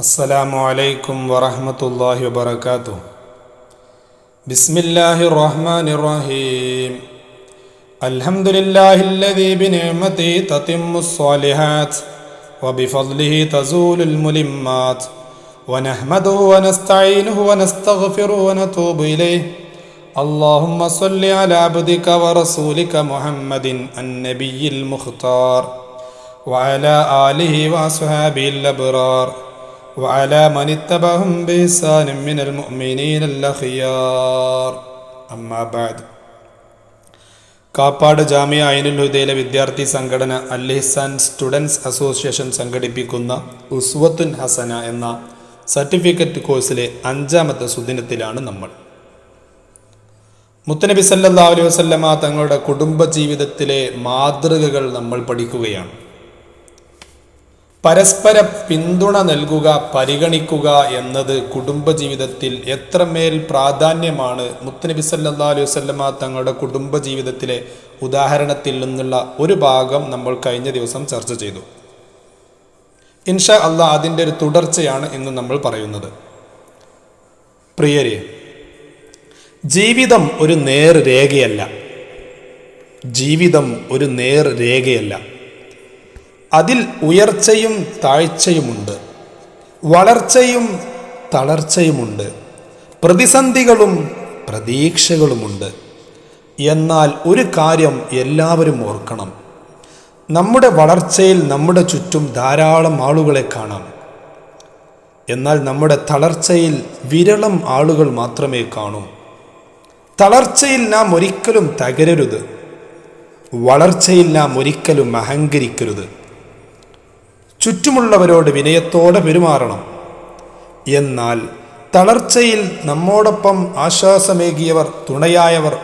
السلام عليكم ورحمة الله وبركاته. بسم الله الرحمن الرحيم. الحمد لله الذي بنعمته تتم الصالحات وبفضله تزول الملمات. ونحمده ونستعينه ونستغفره ونتوب إليه. اللهم صل على عبدك ورسولك محمد النبي المختار. وعلى آله وأصحابه الأبرار. وعلى من اتبعهم بإحسان من المؤمنين الأخيار أما بعد കാപ്പാട് ജാമിയ ഐനുൽ ഹുദയിലെ വിദ്യാർത്ഥി സംഘടന അല്ലിഹ്സാൻ students association സംഘടിപ്പിക്കുന്ന ഉസ്വത്തുൻ ഹസന എന്ന സർട്ടിഫിക്കറ്റ് കോഴ്സിലെ അഞ്ചാമത്തെ സുദിനത്തിലാണ് നമ്മൾ മുത്തനബി സല്ലാ അലൈഹി വസല്ലമ തങ്ങളുടെ കുടുംബ ജീവിതത്തിലെ മാതൃകകൾ നമ്മൾ പഠിക്കുകയാണ് പരസ്പര പിന്തുണ നൽകുക പരിഗണിക്കുക എന്നത് കുടുംബജീവിതത്തിൽ എത്രമേൽ പ്രാധാന്യമാണ്. മുത്തനബി സല്ലാ അലൈഹി വസല്ലമ തങ്ങളുടെ കുടുംബജീവിതത്തിലെ ഉദാഹരണത്തിൽ നിന്നുള്ള ഒരു ഭാഗം നമ്മൾ കഴിഞ്ഞ ദിവസം ചർച്ച ചെയ്തു. ഇൻഷ അള്ളാ അതിന്റെ ഒരു തുടർച്ചയാണ് ഇന്ന് നമ്മൾ പറയുന്നത്. പ്രിയരെ ജീവിതം ഒരു നേർ രേഖയല്ല ജീവിതം ഒരു നേർ രേഖയല്ല അതിൽ ഉയർച്ചയും താഴ്ചയുമുണ്ട് വളർച്ചയും തളർച്ചയുമുണ്ട്. പ്രതിസന്ധികളും പ്രതീക്ഷകളുമുണ്ട്. എന്നാൽ ഒരു കാര്യം എല്ലാവരും ഓർക്കണം. നമ്മുടെ വളർച്ചയിൽ നമ്മുടെ ചുറ്റും ധാരാളം ആളുകളെ കാണാം. എന്നാൽ നമ്മുടെ തളർച്ചയിൽ വിരളം ആളുകൾ മാത്രമേ കാണൂ. തളർച്ചയിൽ നാം ഒരിക്കലും തകരരുത്. വളർച്ചയിൽ നാം ഒരിക്കലും അഹങ്കരിക്കരുത്. ചുറ്റുമുള്ളവരോട് വിനയത്തോടെ പെരുമാറണം. എന്നാൽ തളർച്ചയിൽ നമ്മോടൊപ്പം ആശ്വാസമേകിയവർ തുണയായവർ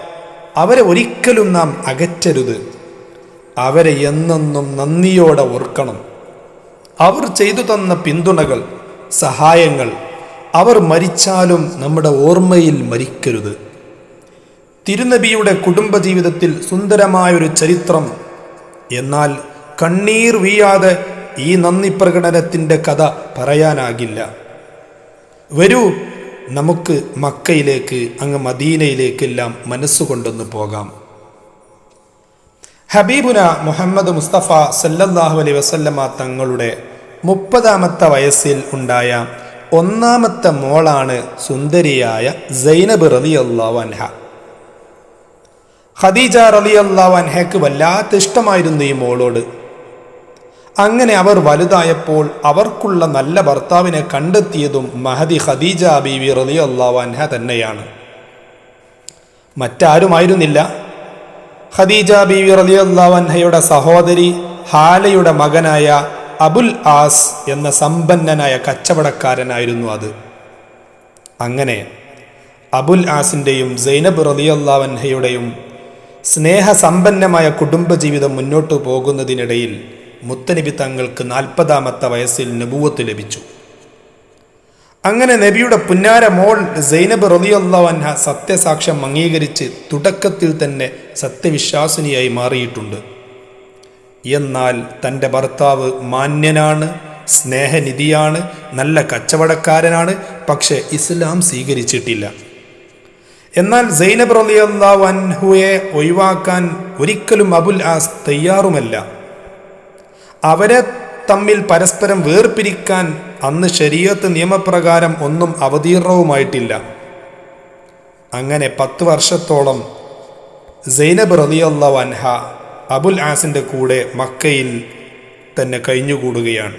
അവരെ ഒരിക്കലും നാം അകറ്റരുത്. അവരെ എന്നെന്നും നന്ദിയോടെ ഓർക്കണം. അവർ ചെയ്തു തന്ന പിന്തുണകൾ സഹായങ്ങൾ അവർ മരിച്ചാലും നമ്മുടെ ഓർമ്മയിൽ മരിക്കരുത്. തിരുനബിയുടെ കുടുംബജീവിതത്തിൽ സുന്ദരമായൊരു ചരിത്രം. എന്നാൽ കണ്ണീർ വീയാതെ ഈ നന്ദി പ്രകടനത്തിന്റെ കഥ പറയാനാകില്ല. വരൂ നമുക്ക് മക്കയിലേക്ക് അങ്ങ് മദീനയിലേക്കെല്ലാം മനസ്സുകൊണ്ടൊന്ന് പോകാം. ഹബീബുന മുഹമ്മദ് മുസ്തഫ സല്ലല്ലാഹു അലൈ വസല്ലമ തങ്ങളുടെ മുപ്പതാമത്തെ വയസ്സിൽ ഉണ്ടായ ഒന്നാമത്തെ മോളാണ് സുന്ദരിയായ സൈനബ് റലി അൻഹ. ഖദീജ റലി അള്ളാഹ് വല്ലാത്ത ഇഷ്ടമായിരുന്നു ഈ മോളോട്. അങ്ങനെ അവർ വലുതായപ്പോൾ അവർക്കുള്ള നല്ല ഭർത്താവിനെ കണ്ടെത്തിയതും മഹദി ഖദീജ ബീവി റലി അള്ളാഹ് തന്നെയാണ്. മറ്റാരുമായിരുന്നില്ല? ഖദീജ ബീവി റലി അള്ളാഹു സഹോദരി ഹാലയുടെ മകനായ അബുൽ ആസ് എന്ന സമ്പന്നനായ കച്ചവടക്കാരനായിരുന്നു അത്. അങ്ങനെ അബുൽ ആസിന്റെയും സൈനബ് റലി അള്ളാഹു അൻഹയുടെയും സ്നേഹസമ്പന്നമായ കുടുംബജീവിതം മുന്നോട്ടു പോകുന്നതിനിടയിൽ മുത്തനബി തങ്ങൾക്ക് നാൽപ്പതാമത്തെ വയസ്സിൽ നബുവത്ത് ലഭിച്ചു. അങ്ങനെ നബിയുടെ പുന്നാര മോൾ സൈനബ് റലിയല്ലാവൻഹ സത്യസാക്ഷ്യം അംഗീകരിച്ച് തുടക്കത്തിൽ തന്നെ സത്യവിശ്വാസിനിയായി മാറിയിട്ടുണ്ട്. എന്നാൽ തന്റെ ഭർത്താവ് മാന്യനാണ് സ്നേഹനിധിയാണ് നല്ല കച്ചവടക്കാരനാണ് പക്ഷേ ഇസ്ലാം സ്വീകരിച്ചിട്ടില്ല. എന്നാൽ സൈനബ് റലിയല്ലാഹു അൻഹുയെ ഒഴിവാക്കാൻ ഒരിക്കലും അബുൽ ആസ് തയ്യാറുമല്ല. അവരെ തമ്മിൽ പരസ്പരം വേർപിരിക്കാൻ അന്ന് ശരീരത്ത് നിയമപ്രകാരം ഒന്നും അവതീർണവുമായിട്ടില്ല. അങ്ങനെ പത്ത് വർഷത്തോളം സൈനബ് റലിയല്ല വൻഹ അബുൽ ആസിന്റെ കൂടെ മക്കയിൽ തന്നെ കഴിഞ്ഞുകൂടുകയാണ്.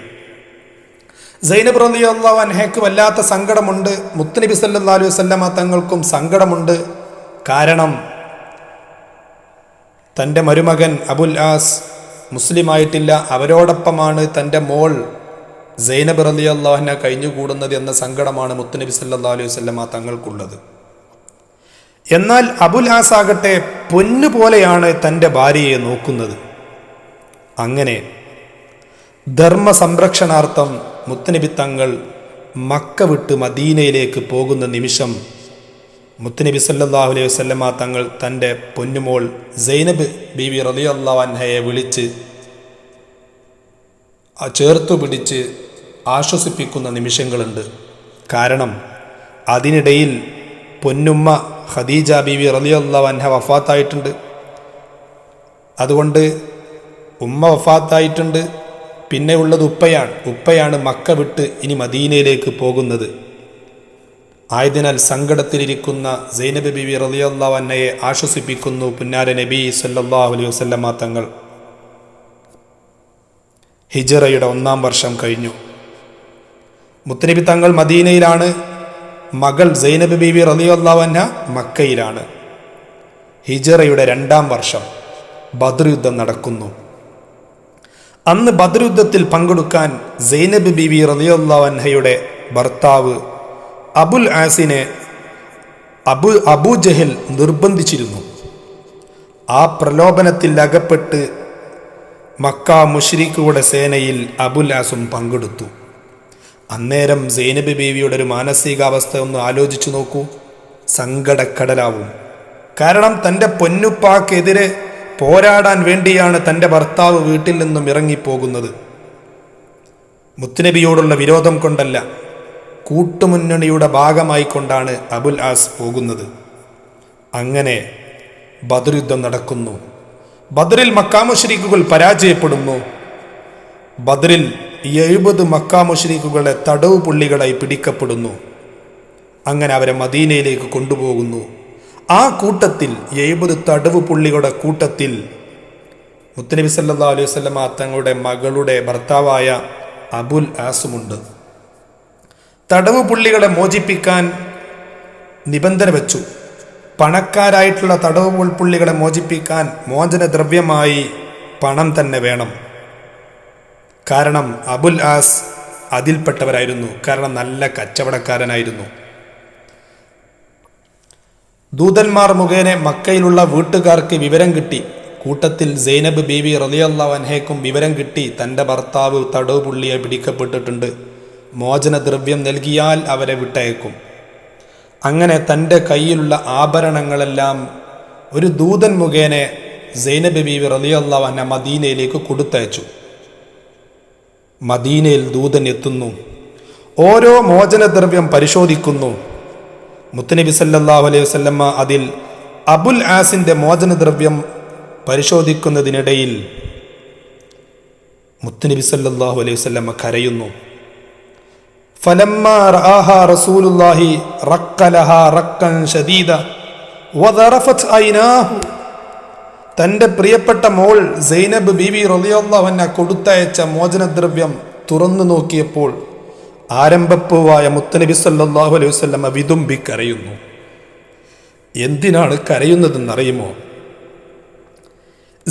സൈനബ് റലി വൻഹയ്ക്ക് വല്ലാത്ത സങ്കടമുണ്ട്. മുത്തനബി സല്ലാ അലൈഹി വല്ലമ തങ്ങൾക്കും സങ്കടമുണ്ട്. കാരണം തന്റെ മരുമകൻ അബുൽ ആസ് മുസ്ലിമായിട്ടില്ല. അവരോടൊപ്പമാണ് തന്റെ മോൾ സൈനബ് റലി അള്ളാഹിനെ കഴിഞ്ഞുകൂടുന്നത് എന്ന സങ്കടമാണ് മുത്തുനബി സല്ലാ അലൈഹി വല്ലമ തങ്ങൾക്കുള്ളത്. എന്നാൽ അബുൽ ആസാകട്ടെ പൊന്നുപോലെയാണ് തന്റെ ഭാര്യയെ നോക്കുന്നത്. അങ്ങനെ ധർമ്മ സംരക്ഷണാർത്ഥം മുത്തനബി തങ്ങൾ മക്ക വിട്ട് മദീനയിലേക്ക് പോകുന്ന നിമിഷം മുത്തനബി സല്ലാഹു അലൈഹി വസ്ലമ തങ്ങൾ തന്റെ പൊന്നുമോൾ സൈനബ് വി റലി അൻഹയെ വിളിച്ച് ചേർത്തു പിടിച്ച് ആശ്വസിപ്പിക്കുന്ന നിമിഷങ്ങളുണ്ട്. കാരണം അതിനിടയിൽ പൊന്നുമ്മ ഖദീജ ബിബി റലി അള്ളാഹ്ഹ വഫാത്തായിട്ടുണ്ട്. അതുകൊണ്ട് ഉമ്മ വഫാത്തായിട്ടുണ്ട്. പിന്നെ ഉള്ളത് ഉപ്പയാണ്. ഉപ്പയാണ് മക്ക വിട്ട് ഇനി മദീനയിലേക്ക് പോകുന്നത്. ആയതിനാൽ സങ്കടത്തിലിരിക്കുന്ന സൈനബ് ബിബി റലിയല്ലാ അന്നയെ ആശ്വസിപ്പിക്കുന്നു പുന്നാര നബി സല്ലാ അലൈഹി വസല്ലമ തങ്ങൾ. ഹിജറയുടെ ഒന്നാം വർഷം കഴിഞ്ഞു. മുത്തനബി തങ്ങൾ മദീനയിലാണ്. മകൾ സൈനബ് ബിബി റലിയല്ലാ വന്ന മക്കയിലാണ്. ഹിജറയുടെ രണ്ടാം വർഷം ബദർ യുദ്ധം നടക്കുന്നു. അന്ന് ബദർ യുദ്ധത്തിൽ പങ്കെടുക്കാൻ സൈനബ് ബിബി റലിയല്ലാ വന്നയുടെ ഭർത്താവ് അബുൽ ആസിനെ അബു അബൂ ജഹൽ നിർബന്ധിച്ചിരുന്നു. ആ പ്രലോഭനത്തിൽ അകപ്പെട്ട് മക്ക മുഷ്രിഖുകളുടെ സേനയിൽ അബുൽ ആസും പങ്കെടുത്തു. അന്നേരം സൈനബ് ബീവിയുടെ ഒരു മാനസികാവസ്ഥ ഒന്ന് ആലോചിച്ചു നോക്കൂ. സങ്കടക്കടലാവും. കാരണം തന്റെ പൊന്നുപ്പാക്കെതിരെ പോരാടാൻ വേണ്ടിയാണ് തന്റെ ഭർത്താവ് വീട്ടിൽ നിന്നും ഇറങ്ങിപ്പോകുന്നത്. മുത്തുനബിയോടുള്ള വിരോധം കൊണ്ടല്ല. കൂട്ടുമുന്നണിയുടെ ഭാഗമായിക്കൊണ്ടാണ് അബുൽ ആസ് പോകുന്നത്. അങ്ങനെ ബദർ യുദ്ധം നടക്കുന്നു. ബദറിൽ മക്കാമുഷരീഖുകൾ പരാജയപ്പെടുന്നു. ബദറിൽ എഴുപത് മക്കാമുഷരീഖുകളെ തടവ് പുള്ളികളായി പിടിക്കപ്പെടുന്നു. അങ്ങനെ അവരെ മദീനയിലേക്ക് കൊണ്ടുപോകുന്നു. ആ കൂട്ടത്തിൽ എഴുപത് തടവ് പുള്ളികളുടെ കൂട്ടത്തിൽ മുത്തനബി സല്ലാ അലൈഹി വസല്ലമ തങ്ങളുടെ മകളുടെ ഭർത്താവായ അബുൽ ആസുമുണ്ട്. തടവ് പുള്ളികളെ മോചിപ്പിക്കാൻ നിബന്ധന വെച്ചു. പണക്കാരായിട്ടുള്ള തടവ് പുള്ളികളെ മോചിപ്പിക്കാൻ മോചനദ്രവ്യമായി പണം തന്നെ വേണം. കാരണം അബുൽ ആസ് അതിൽപ്പെട്ടവരായിരുന്നു. കാരണം നല്ല കച്ചവടക്കാരനായിരുന്നു. ദൂതന്മാർ മുഖേന മക്കയിലുള്ള വീട്ടുകാർക്ക് വിവരം കിട്ടി. കൂട്ടത്തിൽ സൈനബ് ബീവി റലിയല്ല വൻഹേക്കും വിവരം കിട്ടി. തന്റെ ഭർത്താവ് തടവ് പുള്ളിയെ പിടിക്കപ്പെട്ടിട്ടുണ്ട്. മോചനദ്രവ്യം നൽകിയാൽ അവരെ വിട്ടയക്കും. അങ്ങനെ തന്റെ കയ്യിലുള്ള ആഭരണങ്ങളെല്ലാം ഒരു ദൂതൻ മുഖേന സൈനബ് ബീവി റലിയല്ല വന്ന മദീനയിലേക്ക് കൊടുത്തയച്ചു. മദീനയിൽ ദൂതൻ എത്തുന്നു. ഓരോ മോചനദ്രവ്യം പരിശോധിക്കുന്നു. മുത്തനബി സല്ലല്ലാഹു അലൈഹി വസല്ലമ്മ അതിൽ അബുൽ ആസിന്റെ മോചനദ്രവ്യം പരിശോധിക്കുന്നതിനിടയിൽ മുത്തനബി സല്ലാഹു അലൈഹി വസല്ലമ്മ കരയുന്നു. തന്റെ പ്രിയപ്പെട്ട മോൾ സൈനബ് ബീവി റളിയല്ലാഹുവിനെ കൊടുത്തയച്ച മോചനദ്രവ്യം തുറന്നു നോക്കിയപ്പോൾ ആരംഭപ്പൂവായ മുത്തനബി സല്ലാഹു അലൈഹി വസല്ലമ വിതുമ്പി കരയുന്നു എന്തിനാണ് കരയുന്നതെന്നറിയുമോ?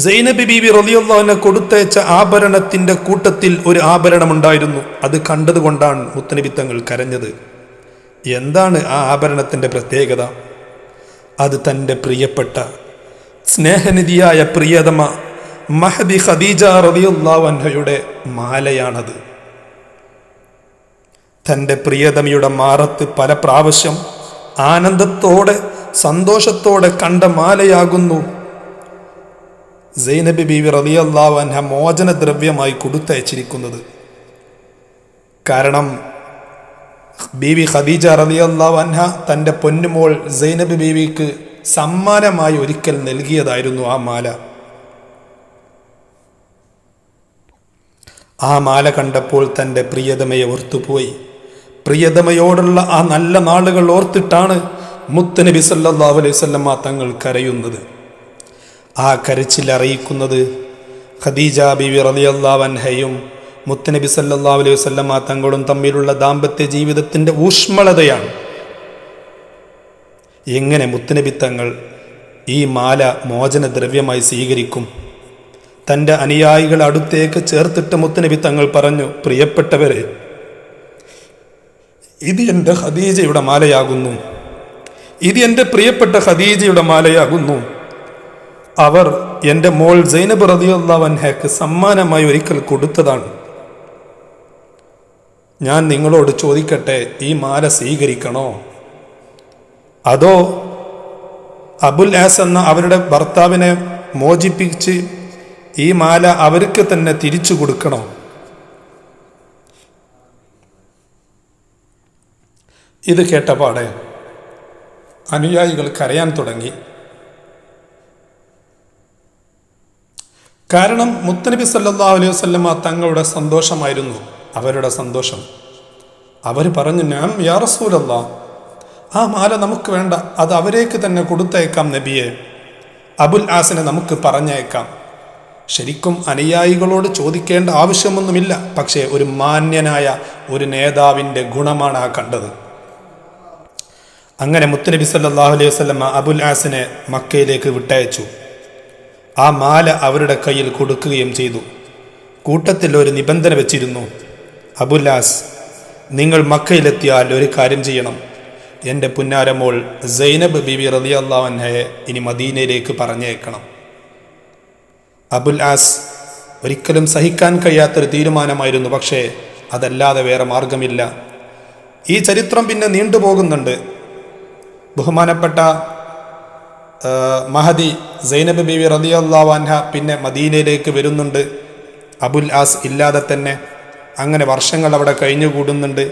സൈനബി ബിബി റളിയല്ലാഹുവിനെ കൊടുത്തയച്ച ആഭരണത്തിന്റെ കൂട്ടത്തിൽ ഒരു ആഭരണമുണ്ടായിരുന്നു. അത് കണ്ടതുകൊണ്ടാണ് മുത്തനബി തങ്ങൾ കരഞ്ഞത്. എന്താണ് ആ ആഭരണത്തിന്റെ പ്രത്യേകത? അത് തന്റെ പ്രിയപ്പെട്ട സ്നേഹനിധിയായ പ്രിയതമ മഹദി ഖദീജ റളിയല്ലാഹുവിന്റെ മാലയാണത്. തന്റെ പ്രിയതമയുടെ മാറത്ത് പല പ്രാവശ്യം ആനന്ദത്തോടെ സന്തോഷത്തോടെ കണ്ട മാലയാകുന്നു. സൈനബി ബീവി റളിയല്ലാഹു അൻഹ മോചനദ്രവ്യമായി കൊടുത്തയച്ചിരിക്കുന്നത്. കാരണം ബീവി ഖദീജ റളിയല്ലാഹു അൻഹ തന്റെ പൊന്നുമോൾ സൈനബി ബീവിക്ക് സമ്മാനമായി ഒരിക്കൽ നൽകിയതായിരുന്നു ആ മാല. ആ മാല കണ്ടപ്പോൾ തന്റെ പ്രിയതമയെ ഓർത്തുപോയി. പ്രിയതമയോടുള്ള ആ നല്ല നാളുകൾ ഓർത്തിട്ടാണ് മുത്തനബി സല്ലാ അലൈഹി വസല്ലമ തങ്ങൾ കരയുന്നത്. ആ കരച്ചിൽ അറിയിക്കുന്നത് ഖദീജ ബിവി റളിയല്ലാഹു അൻഹയും മുത്തനബി സല്ലാ അലൈഹി വസല്ലമ തങ്ങളും തമ്മിലുള്ള ദാമ്പത്യ ജീവിതത്തിന്റെ ഊഷ്മളതയാണ്. എങ്ങനെ മുത്തനബി തങ്ങൾ ഈ മാല മോചന ദ്രവ്യമായി സ്വീകരിക്കും? തന്റെ അനുയായികൾ അടുത്തേക്ക് ചേർത്തിട്ട് മുത്തനബി തങ്ങൾ പറഞ്ഞു പ്രിയപ്പെട്ടവരെ ഇത് എന്റെ ഖദീജയുടെ മാലയാകുന്നു. ഇത് എന്റെ പ്രിയപ്പെട്ട ഖദീജയുടെ മാലയാകുന്നു. അവർ എന്റെ മോൾ സൈനബ് റതിയുള്ളവൻഹയ്ക്ക് സമ്മാനമായി ഒരിക്കൽ കൊടുത്തതാണ്. ഞാൻ നിങ്ങളോട് ചോദിക്കട്ടെ ഈ മാല സ്വീകരിക്കണോ? അതോ അബുൽ ആസ് എന്ന അവരുടെ ഭർത്താവിനെ മോചിപ്പിച്ച് ഈ മാല അവർക്ക് തന്നെ തിരിച്ചു കൊടുക്കണോ? ഇത് കേട്ടപാടെ അനുയായികൾ കരയാൻ തുടങ്ങി. കാരണം മുത്തനബി സല്ലാ അലൈഹി വസ്ലമ തങ്ങളുടെ സന്തോഷമായിരുന്നു. അവരുടെ സന്തോഷം. അവർ പറഞ്ഞു ഞാൻ യാ റസൂലല്ല ആ മാല നമുക്ക് വേണ്ട. അത് അവരേക്ക് തന്നെ കൊടുത്തയക്കാം നബിയെ. അബുൽ ആസിനെ നമുക്ക് പറഞ്ഞയക്കാം. ശരിക്കും അനുയായികളോട് ചോദിക്കേണ്ട ആവശ്യമൊന്നുമില്ല. പക്ഷേ ഒരു മാന്യനായ ഒരു നേതാവിന്റെ ഗുണമാണ് ആ കണ്ടത്. അങ്ങനെ മുത്തനബി സല്ലാഹു അലൈഹി വസ്ലമ അബുൽ ആസിനെ മക്കയിലേക്ക് വിട്ടയച്ചു. ആ മാല അവരുടെ കയ്യിൽ കൊടുക്കുകയും ചെയ്തു. കൂട്ടത്തിൽ ഒരു നിബന്ധന വെച്ചിരുന്നു അബുല്ലാസ് നിങ്ങൾ മക്കയിലെത്തിയാൽ ഒരു കാര്യം ചെയ്യണം. എന്റെ പുന്നാരമോൾ സൈനബ് ബിബി റലി അള്ളാഹയെ ഇനി മദീനയിലേക്ക് പറഞ്ഞേക്കണം അബുൽ ആസ് ഒരിക്കലും സഹിക്കാൻ കഴിയാത്തൊരു തീരുമാനമായിരുന്നു പക്ഷേ അതല്ലാതെ വേറെ മാർഗമില്ല ഈ ചരിത്രം പിന്നെ നീണ്ടുപോകുന്നുണ്ട്. ബഹുമാനപ്പെട്ട മഹദി സൈനബ് ബിവി റതി അൻഹ പിന്നെ മദീനയിലേക്ക് വരുന്നുണ്ട്. അബുൽ ആസ് ഇല്ലാതെ തന്നെ അങ്ങനെ വർഷങ്ങൾ അവിടെ കഴിഞ്ഞുകൂടുന്നുണ്ട്.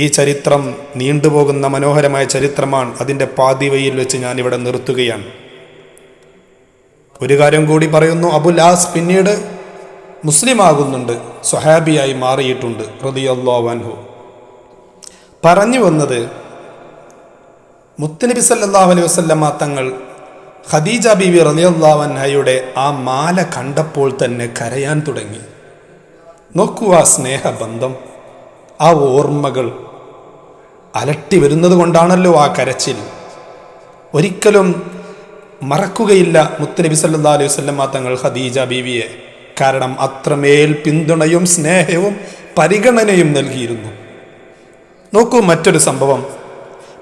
ഈ ചരിത്രം നീണ്ടുപോകുന്ന മനോഹരമായ ചരിത്രമാണ് അതിന്റെ പാതിവയിൽ വെച്ച് ഞാൻ ഇവിടെ നിർത്തുകയാണ്. ഒരു കാര്യം കൂടി പറയുന്നു അബുൽ ആസ് പിന്നീട് മുസ്ലിം ആകുന്നുണ്ട് സ്വഹാബിയായി മാറിയിട്ടുണ്ട് റതിയല്ലാഹു പറഞ്ഞു വന്നത് മുത്തനബി സല്ലല്ലാഹു അലൈഹി വസല്ലമ തങ്ങൾ ഖദീജ ബീവി റലിയുടെ ആ മാല കണ്ടപ്പോൾ തന്നെ കരയാൻ തുടങ്ങി. നോക്കൂ ആ സ്നേഹബന്ധം ആ ഓർമ്മകൾ. അലട്ടി വരുന്നത് കൊണ്ടാണല്ലോ ആ കരച്ചിൽ. ഒരിക്കലും മറക്കുകയില്ല മുത്തനബി സല്ലാ അലൈഹി വസല്ലമ തങ്ങൾ ഖദീജ ബീവിയെ. കാരണം അത്രമേൽ പിന്തുണയും സ്നേഹവും പരിഗണനയും നൽകിയിരുന്നു. നോക്കൂ മറ്റൊരു സംഭവം.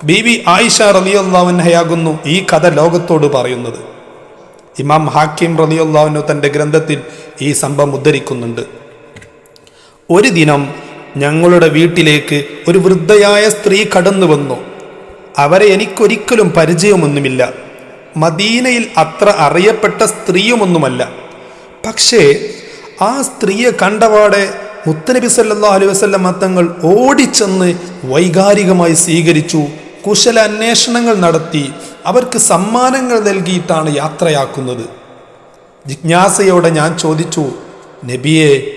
ബീവി ആയിഷ റലിയല്ലാവൻഹയാകുന്നു ഈ കഥ ലോകത്തോട് പറയുന്നത്. ഇമാം ഹാക്കിം റലിയുള്ളാവിനു തന്റെ ഗ്രന്ഥത്തിൽ ഈ സംഭവം ഉദ്ധരിക്കുന്നുണ്ട്. ഒരു ദിനം ഞങ്ങളുടെ വീട്ടിലേക്ക് ഒരു വൃദ്ധയായ സ്ത്രീ കടന്നു വന്നു. അവരെ എനിക്കൊരിക്കലും പരിചയമൊന്നുമില്ല. മദീനയിൽ അത്ര അറിയപ്പെട്ട സ്ത്രീയുമൊന്നുമല്ല. പക്ഷേ ആ സ്ത്രീയെ കണ്ടപാടെ മുത്തനബി സല്ലാ അലൈഹി മത്തങ്ങൾ തങ്ങൾ ഓടിച്ചെന്ന് വൈകാരികമായി സ്വീകരിച്ചു. കുശല അന്വേഷണങ്ങൾ നടത്തി അവർക്ക് സമ്മാനങ്ങൾ നൽകിയിട്ടാണ് യാത്രയാക്കുന്നത്. ജിജ്ഞാസയോടെ ഞാൻ ചോദിച്ചു നബിയെ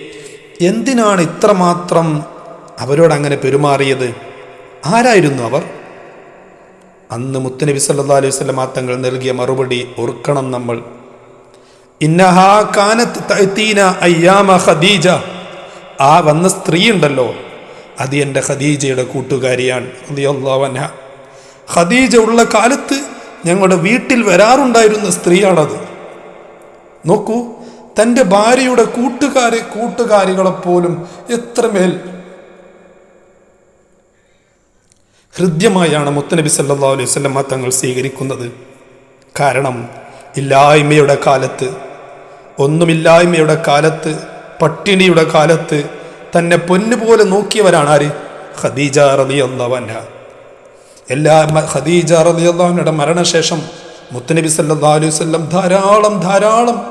എന്തിനാണ് ഇത്രമാത്രം അവരോട് അങ്ങനെ പെരുമാറിയത്? ആരായിരുന്നു അവർ? അന്ന് മുത്തനബി സല്ലാ അലൈഹി വസല്ലം തങ്ങൾ നൽകിയ മറുപടി ഓർക്കണം നമ്മൾ. ഖദീജ. ആ വന്ന സ്ത്രീ ഉണ്ടല്ലോ അത് എന്റെ ഖദീജയുടെ കൂട്ടുകാരിയാണ്. അൻഹ. ഖദീജ ഉള്ള കാലത്ത് ഞങ്ങളുടെ വീട്ടിൽ വരാറുണ്ടായിരുന്ന സ്ത്രീയാണത്. നോക്കൂ തന്റെ ഭാര്യയുടെ കൂട്ടുകാരെ കൂട്ടുകാരികളെപ്പോലും എത്രമേൽ ഹൃദ്യമായാണ് മുത്തനബി സല്ലാ അലൈഹി സ്വല്ല തങ്ങൾ സ്വീകരിക്കുന്നത്. കാരണം ഇല്ലായ്മയുടെ കാലത്ത് ഒന്നുമില്ലായ്മയുടെ കാലത്ത് പട്ടിണിയുടെ കാലത്ത് തന്നെ പൊന്നുപോലെ നോക്കിയവരാണ് ആര്? ഖദീജ റളിയല്ലാഹു എല്ലാ ഖദീജ റളിയല്ലാഹുവിന്റെ മരണശേഷം മുത്തനബി സല്ലാ അലൈഹി ധാരാളം ധാരാളം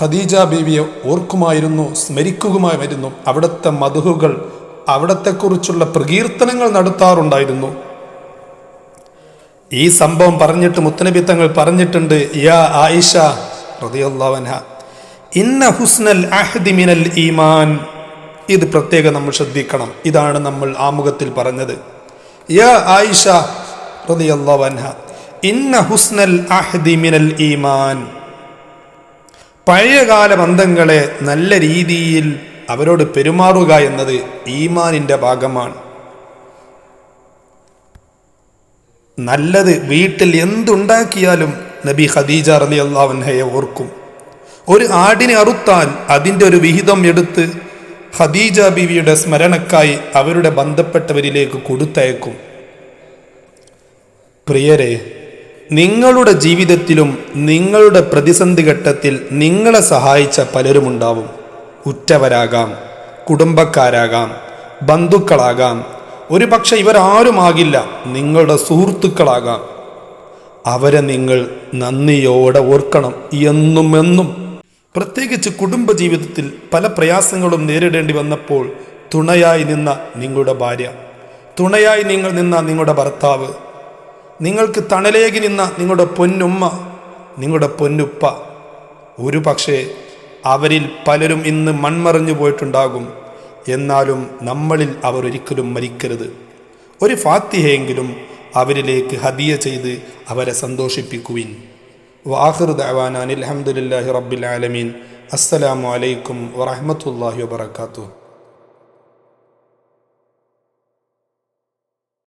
ഖദീജ ബീവിയെ ഓർക്കുമായിരുന്നു സ്മരിക്കുമായിരുന്നു അവിടുത്തെ മധുഹുകൾ അവിടത്തെക്കുറിച്ചുള്ള പ്രകീർത്തനങ്ങൾ നടത്താറുണ്ടായിരുന്നു. ഈ സംഭവം പറഞ്ഞിട്ട് മുത്തനബി തങ്ങൾ പറഞ്ഞിട്ടുണ്ട് യാ ആയിഷ ഇന്ന ഹുസ്നൽ അഹ്ദി മിനൽ ഈമാൻ. ഇത് പ്രത്യേകം നമ്മൾ ശ്രദ്ധിക്കണം. ഇതാണ് നമ്മൾ ആമുഖത്തിൽ പറഞ്ഞത്. യാ ആയിഷ പഴയകാല ബന്ധങ്ങളെ നല്ല രീതിയിൽ അവരോട് പെരുമാറുക എന്നത് ഈമാനിന്റെ ഭാഗമാണ്. നല്ലത് വീട്ടിൽ എന്തുണ്ടാക്കിയാലും നബി ഖദീജ റലി അള്ളാഹുൻഹയെ ഓർക്കും. ഒരു ആടിനെ അറുത്താൽ അതിന്റെ ഒരു വിഹിതം എടുത്ത് ഖദീജ ബീവിയുടെ സ്മരണക്കായി അവരുടെ ബന്ധപ്പെട്ടവരിലേക്ക് കൊടുത്തയക്കും. പ്രിയരെ നിങ്ങളുടെ ജീവിതത്തിലും നിങ്ങളുടെ പ്രതിസന്ധി ഘട്ടത്തിൽ നിങ്ങളെ സഹായിച്ച പലരുമുണ്ടാവും. ഉറ്റവരാകാം കുടുംബക്കാരാകാം ബന്ധുക്കളാകാം. ഒരു പക്ഷെ ഇവരാരുമാകില്ല നിങ്ങളുടെ സുഹൃത്തുക്കളാകാം. അവരെ നിങ്ങൾ നന്ദിയോടെ ഓർക്കണം എന്നും എന്നും. പ്രത്യേകിച്ച് കുടുംബ ജീവിതത്തിൽ പല പ്രയാസങ്ങളും നേരിടേണ്ടി വന്നപ്പോൾ തുണയായി നിന്ന നിങ്ങളുടെ ഭാര്യ. തുണയായി നിങ്ങൾ നിന്ന നിങ്ങളുടെ ഭർത്താവ്. നിങ്ങൾക്ക് തണലേകി നിന്ന നിങ്ങളുടെ പൊന്നുമ്മ നിങ്ങളുടെ പൊന്നുപ്പ. ഒരു പക്ഷേ അവരിൽ പലരും ഇന്ന് മൺമറഞ്ഞു പോയിട്ടുണ്ടാകും. എന്നാലും നമ്മളിൽ അവർ ഒരിക്കലും മരിക്കരുത്. ഒരു ഫാത്തിഹയെങ്കിലും അവരിലേക്ക് ഹദിയ ചെയ്ത് അവരെ സന്തോഷിപ്പിക്കുവിൻ. വാഹിർ ദഅവാനാൻ അൽഹംദുലില്ലാഹി റബ്ബിൽ ആലമീൻ. അസ്സലാമു അലൈക്കും വറഹ്മത്തുള്ളാഹി വബറകാതുഹു.